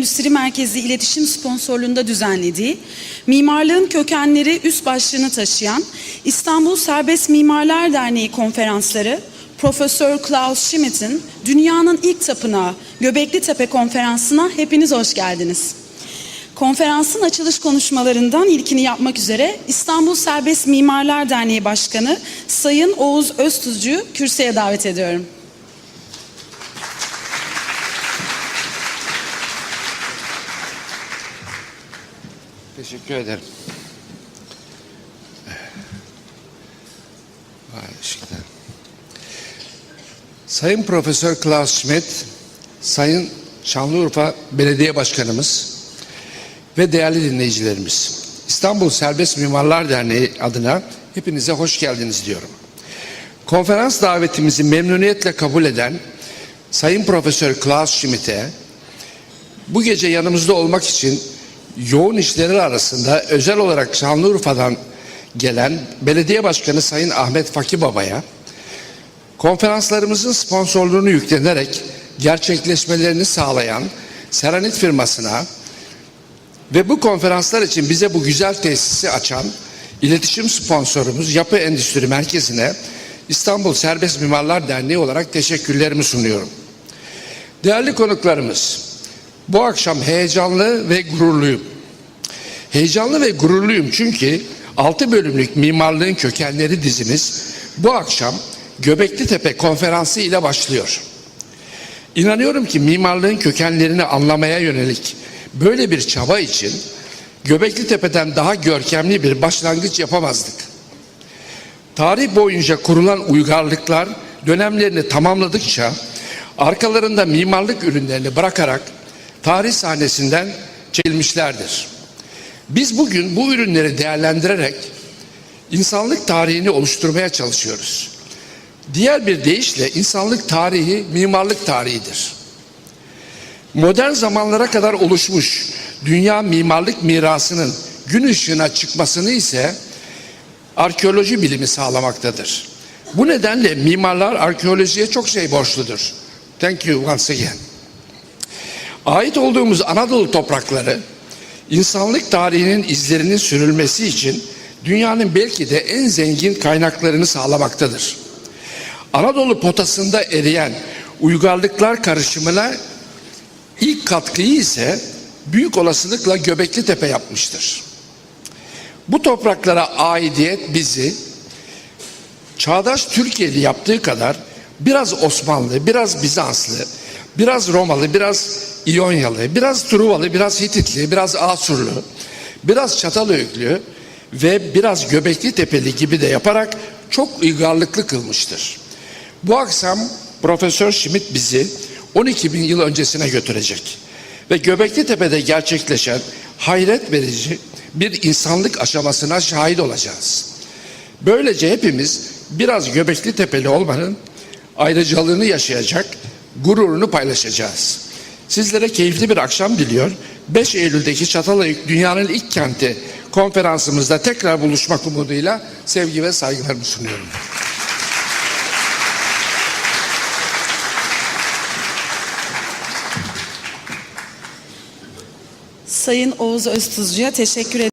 Endüstri Merkezi İletişim sponsorluğunda düzenlediği Mimarlığın Kökenleri üst başlığını taşıyan İstanbul Serbest Mimarlar Derneği konferansları Profesör Klaus Schmidt'in Dünyanın İlk Tapınağı Göbekli Tepe konferansına hepiniz hoş geldiniz. Konferansın açılış konuşmalarından ilkini yapmak üzere İstanbul Serbest Mimarlar Derneği Başkanı Sayın Oğuz Öztuzcu'yu kürsüye davet ediyorum. Teşekkür ederim. Vay ışıklar. Sayın Profesör Klaus Schmidt, Sayın Şanlıurfa Belediye Başkanımız ve değerli dinleyicilerimiz. İstanbul Serbest Mimarlar Derneği adına hepinize hoş geldiniz diyorum. Konferans davetimizi memnuniyetle kabul eden Sayın Profesör Klaus Schmidt'e bu gece yanımızda olmak için yoğun işleri arasında özel olarak Şanlıurfa'dan gelen Belediye Başkanı Sayın Ahmet Fakir Baba'ya konferanslarımızın sponsorluğunu yüklenerek gerçekleşmelerini sağlayan Seranit firmasına ve bu konferanslar için bize bu güzel tesisi açan iletişim sponsorumuz Yapı Endüstri Merkezi'ne İstanbul Serbest Mimarlar Derneği olarak teşekkürlerimi sunuyorum. Değerli konuklarımız, bu akşam heyecanlı ve gururluyum. Heyecanlı ve gururluyum çünkü 6 bölümlük Mimarlığın Kökenleri dizimiz bu akşam Göbekli Tepe konferansı ile başlıyor. İnanıyorum ki mimarlığın kökenlerini anlamaya yönelik böyle bir çaba için Göbekli Tepe'den daha görkemli bir başlangıç yapamazdık. Tarih boyunca kurulan uygarlıklar dönemlerini tamamladıkça arkalarında mimarlık ürünlerini bırakarak tarih sahnesinden çekilmişlerdir. Biz bugün bu ürünleri değerlendirerek insanlık tarihini oluşturmaya çalışıyoruz. Diğer bir deyişle insanlık tarihi mimarlık tarihidir. Modern zamanlara kadar oluşmuş dünya mimarlık mirasının gün ışığına çıkmasını ise arkeoloji bilimi sağlamaktadır. Bu nedenle mimarlar arkeolojiye çok şey borçludur. Thank you once again. Ait olduğumuz Anadolu toprakları insanlık tarihinin izlerinin sürülmesi için dünyanın belki de en zengin kaynaklarını sağlamaktadır. Anadolu potasında eriyen uygarlıklar karışımına ilk katkıyı ise büyük olasılıkla Göbekli Tepe yapmıştır. Bu topraklara aidiyet bizi çağdaş Türkiye'li yaptığı kadar biraz Osmanlı, biraz Bizanslı, biraz Romalı, biraz İyonyalı, biraz Truvalı, biraz Hititli, biraz Asurlu, biraz Çatalhöyüklü ve biraz Göbekli Tepeli gibi de yaparak çok uygarlıklı kılmıştır. Bu akşam Profesör Schmidt bizi 12 bin yıl öncesine götürecek ve Göbekli Tepe'de gerçekleşen hayret verici bir insanlık aşamasına şahit olacağız. Böylece hepimiz biraz Göbekli Tepeli olmanın ayrıcalığını yaşayacak, gururunu paylaşacağız. Sizlere keyifli bir akşam diliyor. 5 Eylül'deki Çatalhöyük Dünyanın İlk Kenti konferansımızda tekrar buluşmak umuduyla sevgi ve saygılarımı sunuyorum. Sayın Oğuz Öztuzcu'ya teşekkür ederim.